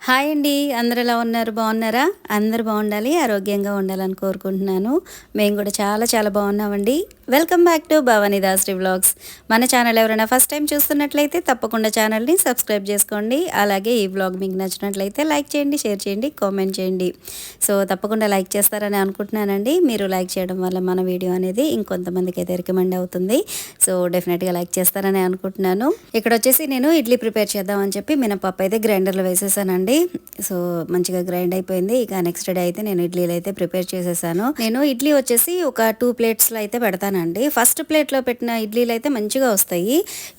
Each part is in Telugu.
హాయ్ అండి. అందరు ఎలా ఉన్నారు? బాగున్నారా? అందరు బాగుండాలి ఆరోగ్యంగా ఉండాలని కోరుకుంటున్నాను. మేము కూడా చాలా చాలా బాగున్నామండి. Welcome back to Bhavani Dasri vlogs. మన ఛానల్ ఎవరైనా ఫస్ట్ టైం చూస్తున్నట్లయితే తప్పకుండా ఛానల్ని సబ్స్క్రైబ్ చేసుకోండి. అలాగే ఈ వ్లాగ్ మీకు నచ్చినట్లయితే లైక్ చేయండి షేర్ చేయండి కామెంట్ చేయండి. సో తప్పకుండా లైక్ చేస్తారని అనుకుంటున్నానండి. మీరు లైక్ చేయడం వల్ల మన వీడియో అనేది ఇంకొంతమందికి అయితే రికమెండ్ అవుతుంది. సో డెఫినెట్గా లైక్ చేస్తారని అనుకుంటున్నాను. ఇక్కడ వచ్చేసి నేను ఇడ్లీ ప్రిపేర్ చేద్దామని చెప్పి మినపప్పు అయితే గ్రైండర్లో వేసేసానండి. సో మంచిగా గ్రైండ్ అయిపోయింది. ఇక నెక్స్ట్ డే అయితే నేను ఇడ్లీలు అయితే ప్రిపేర్ చేసేసాను. నేను ఇడ్లీ వచ్చేసి ఒక టూ ప్లేట్స్లో అయితే పెడతాను అండి ఫస్ట్ ప్లేట్లో పెట్టిన ఇడ్లీలు అయితే మంచిగా వస్తాయి.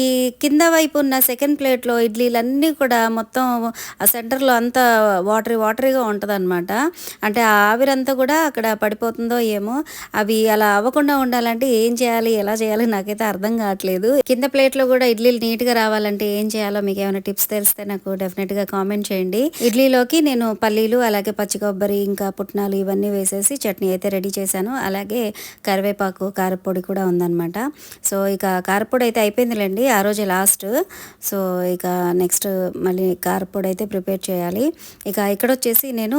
ఈ కింద వైపు ఉన్న సెకండ్ ప్లేట్లో ఇడ్లీలన్నీ కూడా మొత్తం ఆ సెంటర్లో అంతా వాటరీ వాటరీగా ఉంటుంది అనమాట అంటే ఆ ఆవిరంతా కూడా అక్కడ పడిపోతుందో ఏమో అవి అలా అవ్వకుండా ఉండాలంటే ఏం చేయాలి ఎలా చేయాలి నాకైతే అర్థం కావట్లేదు. కింద ప్లేట్లో కూడా ఇడ్లీలు నీట్గా రావాలంటే ఏం చేయాలో మీకు ఏమైనా టిప్స్ తెలిస్తే నాకు డెఫినెట్గా కామెంట్ చేయండి. ఇడ్లీలోకి నేను పల్లీలు అలాగే పచ్చి కొబ్బరి ఇంకా పుట్నాలు ఇవన్నీ వేసేసి చట్నీ అయితే రెడీ చేశాను. అలాగే కరివేపాకు కారపొడి కూడా ఉందన్నమాట. సో ఇక కారపొడి అయితే అయిపోయిందిలేండి ఆ రోజు లాస్ట్. సో ఇక నెక్స్ట్ మళ్ళీ కారపొడి అయితే ప్రిపేర్ చేయాలి. ఇక ఇక్కడ వచ్చేసి నేను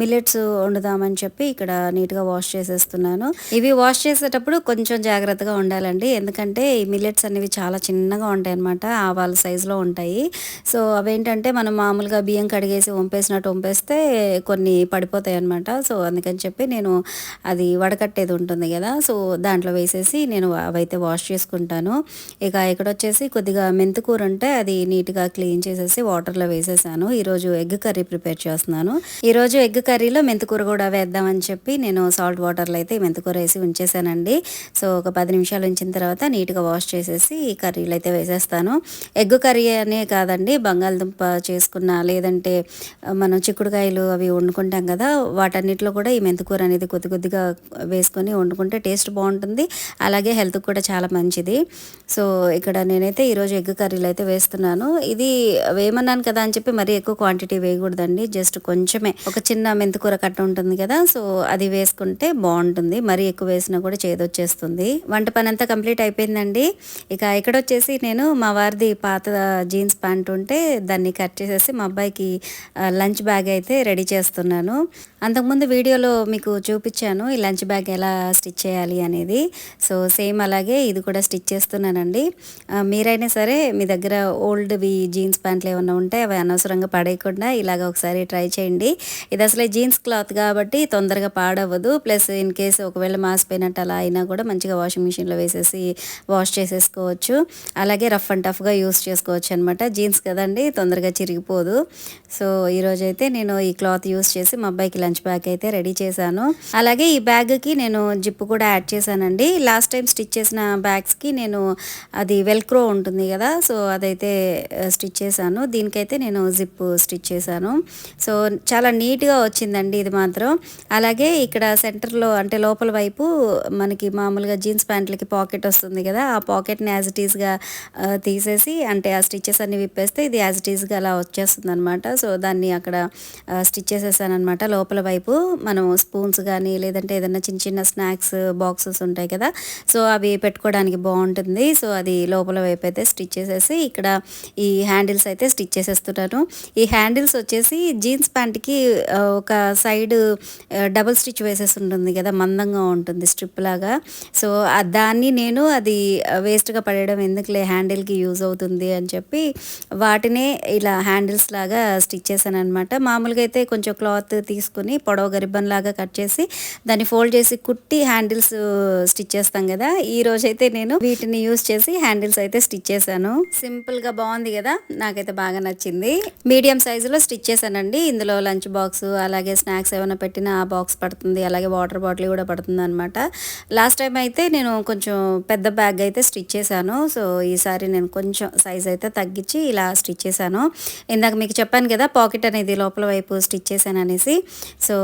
మిల్లెట్స్ వండుదామని చెప్పి ఇక్కడ నీట్గా వాష్ చేసేస్తున్నాను. ఇవి వాష్ చేసేటప్పుడు కొంచెం జాగ్రత్తగా ఉండాలండి. ఎందుకంటే ఈ మిల్లెట్స్ అనేవి చాలా చిన్నగా ఉంటాయి అనమాట ఆవాల సైజులో ఉంటాయి. సో అవేంటంటే మనం మామూలుగా బియ్యం కడిగేసి వంపేసినట్టు వంపేస్తే కొన్ని పడిపోతాయి అనమాట సో అందుకని చెప్పి నేను అది వడకట్టేది ఉంటుంది కదా సో దాంట్లో వేసేసి నేను అవైతే వాష్ చేసుకుంటాను. ఇక ఇక్కడ వచ్చేసి కొద్దిగా మెంతికూర ఉంటే అది నీట్గా క్లీన్ చేసేసి వాటర్లో వేసేసాను. ఈరోజు ఎగ్ కర్రీ ప్రిపేర్ చేస్తున్నాను. ఈరోజు ఎగ్ కర్రీలో మెంతికూర కూడా వేద్దామని చెప్పి నేను సాల్ట్ వాటర్లో అయితే ఈ మెంతికూర వేసి ఉంచేసానండి. సో ఒక పది నిమిషాలు ఉంచిన తర్వాత నీట్గా వాష్ చేసేసి ఈ కర్రీలు అయితే వేసేస్తాను. ఎగ్ కర్రీ అనే కాదండి బంగాళదుంప చేసుకున్న లేదంటే మనం చిక్కుడుకాయలు అవి వండుకుంటాం కదా వాటన్నిటిలో కూడా ఈ మెంతికూర అనేది కొద్ది కొద్దిగా వేసుకొని వండుకుంటే టేస్ట్ బాగుంటుంది. అలాగే హెల్త్ కూడా చాలా మంచిది. సో ఇక్కడ నేనైతే ఈరోజు ఎగ్ కర్రీలు అయితే వేస్తున్నాను. ఇది వేయమన్నాను కదా అని చెప్పి మరీ ఎక్కువ క్వాంటిటీ వేయకూడదండి. జస్ట్ కొంచెమే. ఒక చిన్న మెంతికూర కట్ట ఉంటుంది కదా సో అది వేసుకుంటే బాగుంటుంది. మరీ ఎక్కువ వేసినా కూడా చేదొచ్చేస్తుంది. వంట పని అంతా కంప్లీట్ అయిపోయిందండి. ఇక ఇక్కడ వచ్చేసి నేను మా వారిది పాత జీన్స్ ప్యాంట్ ఉంటే దాన్ని కట్ చేసేసి మా అబ్బాయికి లంచ్ బ్యాగ్ అయితే రెడీ చేస్తున్నాను. అంతకుముందు వీడియోలో మీకు చూపించాను ఈ లంచ్ బ్యాగ్ ఎలా స్టిచ్ చేయాలి అనేది. సో సేమ్ అలాగే ఇది కూడా స్టిచ్ చేస్తున్నానండి. మీరైనా సరే మీ దగ్గర ఓల్డ్వి జీన్స్ ప్యాంట్లు ఏమైనా ఉంటే అవి అనవసరంగా పడేయకుండా ఇలాగ ఒకసారి ట్రై చేయండి. ఇది అసలే జీన్స్ క్లాత్ కాబట్టి తొందరగా పాడవ్వదు. ప్లస్ ఇన్ కేసు ఒకవేళ మాసిపోయినట్టు అలా అయినా కూడా మంచిగా వాషింగ్ మిషన్లో వేసేసి వాష్ చేసేసుకోవచ్చు. అలాగే రఫ్ అండ్ టఫ్గా యూస్ చేసుకోవచ్చు అనమాట జీన్స్ కదండి తొందరగా చిరిగిపోదు. సో ఈరోజు అయితే నేను ఈ క్లాత్ యూస్ చేసి మా అబ్బాయికి లంచ్ బ్యాగ్ అయితే రెడీ చేశాను. అలాగే ఈ బ్యాగ్కి నేను జిప్ కూడా యాడ్ చేశానండి. లాస్ట్ టైం స్టిచ్ చేసిన బ్యాగ్స్కి నేను అది వెల్క్రో ఉంటుంది కదా సో అదైతే స్టిచ్ చేశాను. దీనికైతే నేను జిప్ స్టిచ్ చేశాను. సో చాలా నీట్గా వచ్చిందండి ఇది మాత్రం. అలాగే ఇక్కడ సెంటర్లో అంటే లోపల వైపు మనకి మామూలుగా జీన్స్ ప్యాంట్లకి పాకెట్ వస్తుంది కదా ఆ పాకెట్ని యాజ్ ఇట్ ఈస్గా తీసేసి అంటే ఆ స్టిచ్చెస్ అన్ని విప్పేస్తే ఇది యాజ్ ఇట్ ఈస్గా అలా వచ్చేస్తుంది అనమాట సో దాన్ని అక్కడ స్టిచ్ చేసేసాను అనమాట లోపల వైపు మనం స్పూన్స్ కానీ లేదంటే ఏదైనా చిన్న చిన్న స్నాక్స్ బాక్సెస్ ఉంటాయి కదా. సో అవి పెట్టుకోవడానికి బాగుంటుంది. సో అది లోపల వైపు అయితే స్టిచ్ చేసేసి ఇక్కడ ఈ హ్యాండిల్స్ అయితే స్టిచ్ చేసేస్తున్నాను ఈ హ్యాండిల్స్ వచ్చేసి జీన్స్ ప్యాంట్కి ఒక సైడ్ డబుల్ స్టిచ్ వేసేసి ఉంటుంది కదా మందంగా ఉంటుంది స్ట్రిప్ లాగా. సో దాన్ని నేను అది వేస్ట్గా పడేయడం ఎందుకులే హ్యాండిల్కి యూజ్ అవుతుంది అని చెప్పి వాటినే ఇలా హ్యాండిల్స్ లాగా స్టిచ్ చేశాను అనమాట మామూలుగా అయితే కొంచెం క్లాత్ తీసుకుని పొడవ గరిబ్బన్ లాగా కట్ చేసి దాన్ని ఫోల్డ్ చేసి కుట్టి హ్యాండిల్స్ స్టిచ్ స్టిచ్ చేస్తాం కదా. ఈ రోజు అయితే నేను వీటిని యూస్ చేసి హ్యాండిల్స్ అయితే స్టిచ్ చేశాను. సింపుల్గా బాగుంది కదా. నాకైతే బాగా నచ్చింది. మీడియం సైజులో స్టిచ్ చేశానండి. ఇందులో లంచ్ బాక్స్ అలాగే స్నాక్స్ ఏమైనా పెట్టినా ఆ బాక్స్ పడుతుంది. అలాగే వాటర్ బాటిల్ కూడా పడుతుంది అనమాట లాస్ట్ టైం అయితే నేను కొంచెం పెద్ద బ్యాగ్ అయితే స్టిచ్ చేశాను. సో ఈసారి నేను కొంచెం సైజ్ అయితే తగ్గించి ఇలా స్టిచ్ చేశాను. ఇందాక మీకు చెప్పాను కదా పాకెట్ అనేది లోపల వైపు స్టిచ్ చేశాను అనేసి. సో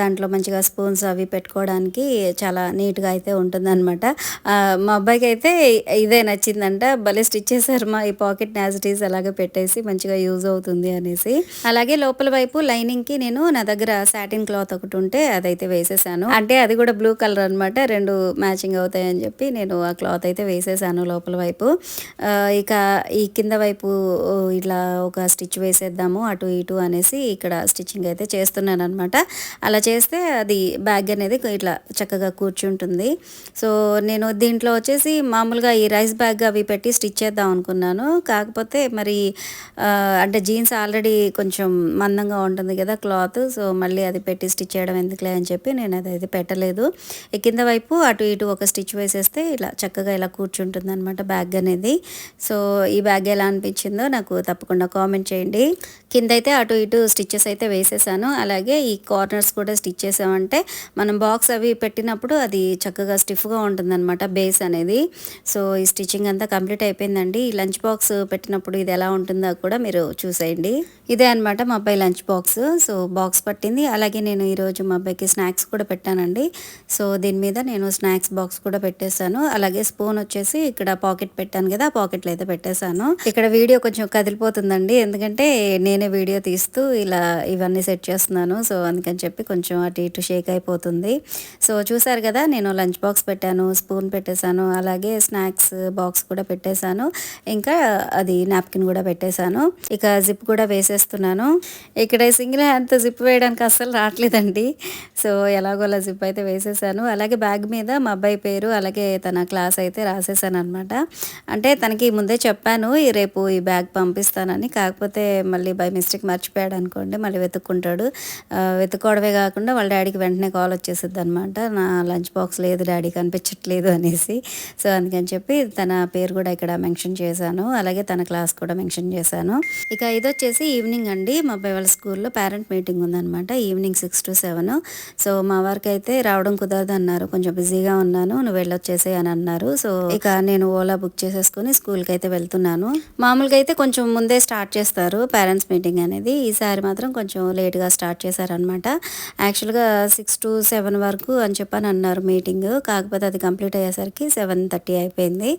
దాంట్లో మంచిగా స్పూన్స్ అవి పెట్టుకోవడానికి చాలా నీట్గా అయితే ఉంటుందన్నమాట. అనమాట మా అబ్బాయికి అయితే ఇదే నచ్చిందంట. భలే స్టిచ్ చేశారు మా ఈ పాకెట్ నాజిటీస్ అలాగే పెట్టేసి మంచిగా యూజ్ అవుతుంది అనేసి. అలాగే లోపల వైపు లైనింగ్కి నేను నా దగ్గర సాటిన్ క్లాత్ ఒకటి ఉంటే అదైతే వేసేసాను. అంటే అది కూడా బ్లూ కలర్ అనమాట రెండు మ్యాచింగ్ అవుతాయని చెప్పి నేను ఆ క్లాత్ అయితే వేసేసాను లోపల వైపు. ఇక ఈ కింద వైపు ఇట్లా ఒక స్టిచ్ వేసేద్దాము అటు ఇటు అనేసి ఇక్కడ స్టిచ్చింగ్ అయితే చేస్తున్నాను అనమాట అలా చేస్తే అది బ్యాగ్ అనేది ఇట్లా చక్కగా కూర్చుంటుంది. సో నేను దీంట్లో వచ్చేసి మామూలుగా ఈ రైస్ బ్యాగ్ అవి పెట్టి స్టిచ్ చేద్దాం అనుకున్నాను. కాకపోతే మరి అంటే జీన్స్ ఆల్రెడీ కొంచెం మందంగా ఉంటుంది కదా క్లాత్ సో మళ్ళీ అది పెట్టి స్టిచ్ చేయడం ఎందుకులే అని చెప్పి నేను అది అయితే పెట్టలేదు. కింద వైపు అటు ఇటు ఒక స్టిచ్ వేసేస్తే ఇలా చక్కగా ఇలా కూర్చుంటుంది అనమాట బ్యాగ్ అనేది. సో ఈ బ్యాగ్ ఎలా అనిపించిందో నాకు తప్పకుండా కామెంట్ చేయండి. కింద అయితే అటు ఇటు స్టిచ్చెస్ అయితే వేసేసాను. అలాగే ఈ కార్నర్స్ కూడా స్టిచ్ చేసామంటే మనం బాక్స్ అవి పెట్టినప్పుడు అది చక్కగా స్టిఫ్గా ఉంటుందన్నమాట బేస్ అనేది. సో ఈ స్టిచ్చింగ్ అంతా కంప్లీట్ అయిపోయిందండి. ఈ లంచ్ బాక్స్ పెట్టినప్పుడు ఇది ఎలా ఉంటుందో కూడా మీరు చూసేయండి. ఇదే అనమాట మా అబ్బాయి లంచ్ బాక్స్ సో బాక్స్ పట్టింది. అలాగే నేను ఈరోజు మా అబ్బాయికి స్నాక్స్ కూడా పెట్టానండి. సో దీని మీద నేను స్నాక్స్ బాక్స్ కూడా పెట్టేశాను. అలాగే స్పూన్ వచ్చేసి ఇక్కడ పాకెట్ పెట్టాను కదా ఆ పాకెట్లో అయితే పెట్టేశాను. ఇక్కడ వీడియో కొంచెం కదిలిపోతుందండి. ఎందుకంటే నేనే వీడియో తీస్తూ ఇలా ఇవన్నీ సెట్ చేస్తున్నాను. సో అందుకని చెప్పి కొంచెం అటు ఇటు షేక్ అయిపోతుంది. సో చూసారు కదా నేను లంచ్ బాక్స్ పెట్టాను స్పూన్ పెట్టేశాను అలాగే స్నాక్స్ బాక్స్ కూడా పెట్టేశాను. ఇంకా అది నాప్కిన్ కూడా పెట్టేశాను. ఇక జిప్ కూడా వేసేస్తున్నాను. ఇక్కడ సింగిల్ హ్యాండ్తో జిప్ వేయడానికి అస్సలు రావట్లేదండి. సో ఎలాగోలా జిప్ అయితే వేసేసాను అలాగే బ్యాగ్ మీద మా అబ్బాయి పేరు అలాగే తన క్లాస్ అయితే రాసేసాను అనమాట అంటే తనకి ముందే చెప్పాను ఈ రేపు ఈ బ్యాగ్ పంపిస్తానని. కాకపోతే మళ్ళీ బై మిస్టేక్ మర్చిపోయాడు అనుకోండి మళ్ళీ వెతుక్కుంటాడు. వెతుక్కోవడమే కాకుండా వాళ్ళ డాడీకి వెంటనే కాల్ వచ్చేసిద్ది అనమాట నా లంచ్ బాక్స్ లేదు డాడీ. కనిపించట్లేదు అనేసి. సో అందుకని చెప్పి తన పేరు కూడా ఇక్కడ మెన్షన్ చేశాను. అలాగే తన క్లాస్ కూడా మెన్షన్ చేశాను. ఇక ఇది వచ్చేసి ఈవినింగ్ అండి. మా పిల్లల స్కూల్లో పేరెంట్ మీటింగ్ ఉందన్నమాట. Evening six to seven. So మా వారికి అయితే రావడం కుదరదు అన్నారు కొంచెం బిజీగా ఉన్నాను. నువ్వు వెళ్ళొచ్చేసే అని అన్నారు. సో ఇక నేను ఓలా బుక్ చేసేసుకుని స్కూల్కి అయితే వెళ్తున్నాను. మామూలుగా అయితే కొంచెం ముందే స్టార్ట్ చేస్తారు పేరెంట్స్ మీటింగ్ అనేది. ఈసారి మాత్రం కొంచెం లేట్గా స్టార్ట్ చేశారనమాట యాక్చువల్గా సిక్స్ టు సెవెన్ వరకు అని చెప్పని అన్నారు మీటింగ్. కాకపోతే అది కంప్లీట్ అయ్యేసరికి సెవెన్ థర్టీ అయిపోయింది.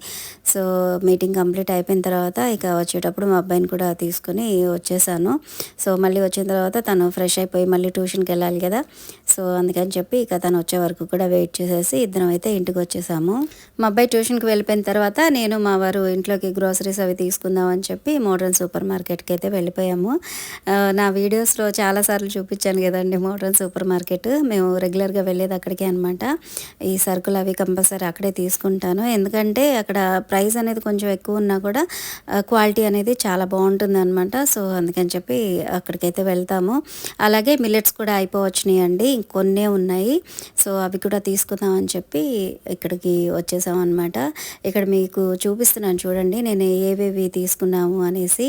సో మీటింగ్ కంప్లీట్ అయిపోయిన తర్వాత ఇక వచ్చేటప్పుడు మా అబ్బాయిని కూడా తీసుకుని వచ్చేసాను. సో మళ్ళీ వచ్చిన తర్వాత తను ఫ్రెష్ అయిపోయి మళ్ళీ ట్యూషన్కి వెళ్ళాలి కదా. సో అందుకని చెప్పి ఇక తను వచ్చే వరకు కూడా వెయిట్ చేసేసి ఇద్దరం అయితే ఇంటికి వచ్చేసాము. మా అబ్బాయి ట్యూషన్కి వెళ్ళిపోయిన తర్వాత నేను మా వారు ఇంట్లోకి గ్రోసరీస్ అవి తీసుకుందాం అని చెప్పి మోడర్న్ సూపర్ మార్కెట్కి అయితే వెళ్ళిపోయాము. నా వీడియోస్లో చాలాసార్లు చూపించాను కదండి మోడర్న్ సూపర్ మార్కెట్. మేము రెగ్యులర్గా వెళ్ళేది అక్కడికే అనమాట ఈ సరుకులు అవి కంపల్సరీ అక్కడే తీసుకుంటాను. ఎందుకంటే అక్కడ ప్రైస్ అనేది కొంచెం ఎక్కువ ఉన్నా కూడా క్వాలిటీ అనేది చాలా బాగుంటుంది అనమాట సో అందుకని చెప్పి అక్కడికైతే వెళ్తాము. అలాగే మిల్లెట్స్ కూడా అయిపోవచ్చినాయి అండి కొన్ని ఉన్నాయి. సో అవి కూడా తీసుకుందాం అని చెప్పి ఇక్కడికి వచ్చేసామన్నమాట అనమాట ఇక్కడ మీకు చూపిస్తున్నాను చూడండి. నేను ఏవేవి తీసుకున్నాము అనేసి.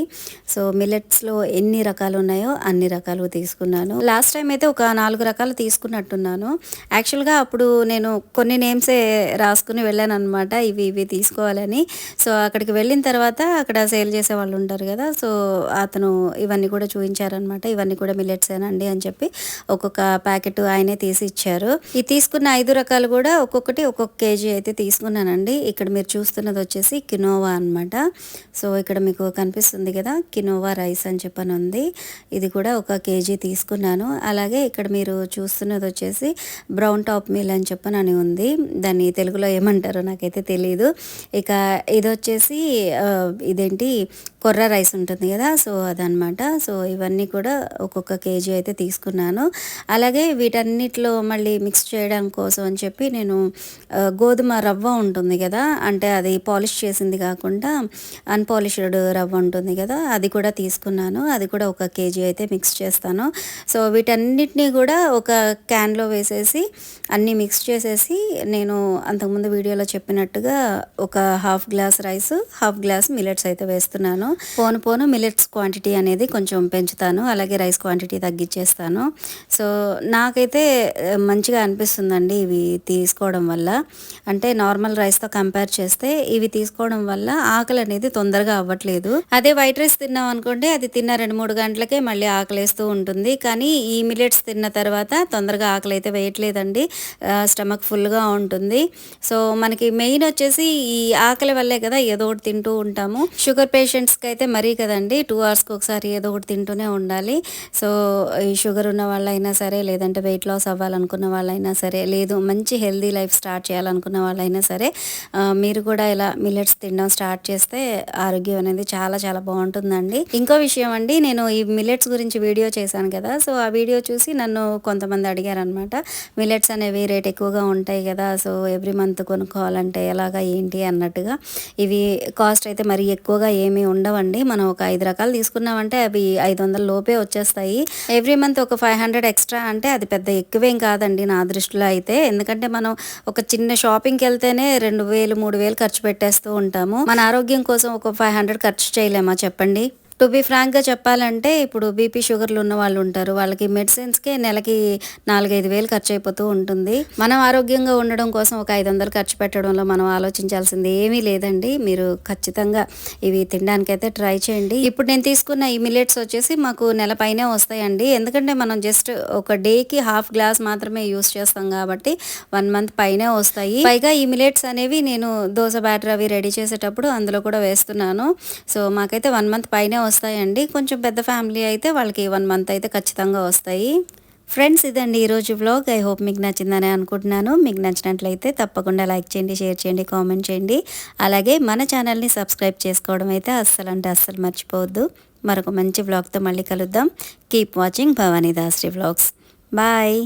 సో మిల్లెట్స్లో ఎన్ని రకాలు ఉన్నాయో అన్ని రకాలు తీసుకున్నాను. లాస్ట్ టైం అయితే ఒక నాలుగు రకాలు తీసుకున్నట్టున్నాను. యాక్చువల్గా అప్పుడు నేను కొన్ని నేమ్సే రాసుకుని వెళ్ళాను అనమాట ఇవి ఇవి తీసుకోవాలని. సో అక్కడికి వెళ్ళిన తర్వాత అక్కడ సేల్ చేసే వాళ్ళు ఉంటారు కదా. సో అతను ఇవన్నీ కూడా చూపించారనమాట ఇవన్నీ కూడా మిల్లెట్సేనండి అని చెప్పి ఒక్కొక్క ప్యాకెట్ ఆయనే తీసి ఇచ్చారు ఈ తీసుకున్న ఐదు రకాలు కూడా ఒక్కొక్కటి ఒక్కొక్క కేజీ అయితే తీసుకున్నానండి. ఇక్కడ మీరు చూస్తున్నది వచ్చేసి కినోవా అనమాట సో ఇక్కడ మీకు కనిపిస్తుంది కదా కినోవా రైస్ అని చెప్పని ఉంది ఇది కూడా ఒక కేజీ తీసుకున్నాను. అలాగే ఇక్కడ మీరు చూస్తున్నది వచ్చేసి బ్రౌన్ టాప్ మీల్ అని చెప్పని అని ఉంది. దాన్ని తెలుగులో ఏమంటారో నాకైతే తెలియదు ఇక ఇది వచ్చేసి ఇదేంటి కొర్ర రైస్ ఉంటుంది కదా సో అదనమాట సో ఇవన్నీ కూడా ఒక్కొక్క కేజీ అయితే తీసుకున్నాను. అలాగే వీటన్నిటిలో మళ్ళీ మిక్స్ చేయడం కోసం అని చెప్పి నేను గోధుమ రవ్వ ఉంటుంది కదా అంటే అది పాలిష్ చేసింది కాకుండా అన్పాలిష్డ్ రవ్వ ఉంటుంది కదా అది కూడా తీసుకున్నాను. అది కూడా ఒక కేజీ అయితే మిక్స్ చేస్తాను. సో వీటన్నిటినీ కూడా ఒక క్యాన్లో వేసేసి అన్నీ మిక్స్ చేసేసి నేను అంతకుముందు వీడియోలో చెప్పినట్టుగా ఒక half glass rice half glass millets అయితే వేస్తున్నాను. పోను పోను మిలెట్స్ క్వాంటిటీ అనేది కొంచెం పెంచుతాను. అలాగే రైస్ క్వాంటిటీ తగ్గించేస్తాను సో నాకు నాకైతే మంచిగా అనిపిస్తుందండి ఇవి తీసుకోవడం వల్ల. అంటే నార్మల్ రైస్తో కంపేర్ చేస్తే ఇవి తీసుకోవడం వల్ల ఆకలి అనేది తొందరగా అవ్వట్లేదు. అదే వైట్ రైస్ తిన్నాం అనుకోండి అది తిన్న రెండు మూడు గంటలకే మళ్ళీ ఆకలేస్తూ ఉంటుంది. కానీ ఈ మిలెట్స్ తిన్న తర్వాత తొందరగా ఆకలి అయితే వేయట్లేదండి స్టమక్ ఫుల్గా ఉంటుంది. సో మనకి మెయిన్ వచ్చేసి ఈ ఆకలి వల్లే కదా ఏదో ఒకటి తింటూ ఉంటాము. షుగర్ పేషెంట్స్కి అయితే మరీ కదండి టూ అవర్స్కి ఒకసారి ఏదో ఒకటి తింటూనే ఉండాలి. సో ఈ షుగర్ ఉన్న వాళ్ళైనా సరే లేదంటే వెయిట్ లాస్ అవ్వాలనుకున్న వాళ్ళైనా సరే లేదు మంచి హెల్దీ లైఫ్ స్టార్ట్ చేయాలనుకున్న వాళ్ళైనా సరే మీరు కూడా ఇలా మిల్లెట్స్ తినడం స్టార్ట్ చేస్తే ఆరోగ్యం అనేది చాలా చాలా బాగుంటుందండి. ఇంకో విషయం అండి నేను ఈ మిల్లెట్స్ గురించి వీడియో చేశాను కదా సో ఆ వీడియో చూసి నన్ను కొంతమంది అడిగారు అనమాట మిల్లెట్స్ అనేవి రేట్ ఎక్కువగా ఉంటాయి కదా సో ఎవ్రీ మంత్ కొనుక్కోవాలంటే ఎలాగా ఏంటి? అన్నట్టుగా. ఇవి కాస్ట్ అయితే మరి ఎక్కువగా ఏమీ ఉండవండి. మనం ఒక ఐదు రకాలు తీసుకున్నామంటే అవి ఐదు వందల లోపే వచ్చేస్తాయి. ఎవ్రీ మంత్ ఒక ఫైవ్ హండ్రెడ్ ఎక్స్ట్రా అంటే అది పెద్ద పెద్ద ఎక్కువేం కాదండి నా దృష్టిలో అయితే. ఎందుకంటే మనం ఒక చిన్న షాపింగ్కి వెళ్తేనే రెండు వేలు మూడు వేలు ఖర్చు పెట్టేస్తూ ఉంటాము. మన ఆరోగ్యం కోసం ఒక ఫైవ్ హండ్రెడ్ ఖర్చు చేయలేమా చెప్పండి? టు బి ఫ్రాంక్గా చెప్పాలంటే ఇప్పుడు బీపీ షుగర్లు ఉన్న వాళ్ళు ఉంటారు. వాళ్ళకి మెడిసిన్స్కే నెలకి నాలుగైదు వేలు ఖర్చు అయిపోతూ ఉంటుంది. మనం ఆరోగ్యంగా ఉండడం కోసం ఒక ఐదు వందలు ఖర్చు పెట్టడంలో మనం ఆలోచించాల్సింది ఏమీ లేదండి. మీరు ఖచ్చితంగా ఇవి తినడానికైతే ట్రై చేయండి. ఇప్పుడు నేను తీసుకున్న ఈ మిలెట్స్ వచ్చేసి మాకు నెల పైనే వస్తాయండి. ఎందుకంటే మనం జస్ట్ ఒక డేకి హాఫ్ గ్లాస్ మాత్రమే యూస్ చేస్తాం కాబట్టి వన్ మంత్ పైనే వస్తాయి. పైగా ఈ మిలెట్స్ అనేవి నేను దోశ బ్యాటర్ అవి రెడీ చేసేటప్పుడు అందులో కూడా వేస్తున్నాను. సో మాకైతే వన్ మంత్ పైనే వస్తాయండి. కొంచెం పెద్ద ఫ్యామిలీ అయితే వాళ్ళకి వన్ మంత్ అయితే ఖచ్చితంగా వస్తాయి. ఫ్రెండ్స్ ఇదండి ఈరోజు వ్లాగ్. ఐ హోప్ మీకు నచ్చిందని అనుకుంటున్నాను. మీకు నచ్చినట్లయితే తప్పకుండా లైక్ చేయండి షేర్ చేయండి కామెంట్ చేయండి. అలాగే మన ఛానల్ని సబ్స్క్రైబ్ చేసుకోవడం అయితే అస్సలు అంటే అస్సలు మర్చిపోవద్దు. మరొక మంచి వ్లాగ్తో మళ్ళీ కలుద్దాం. Keep watching Bhavani Dasri vlogs bye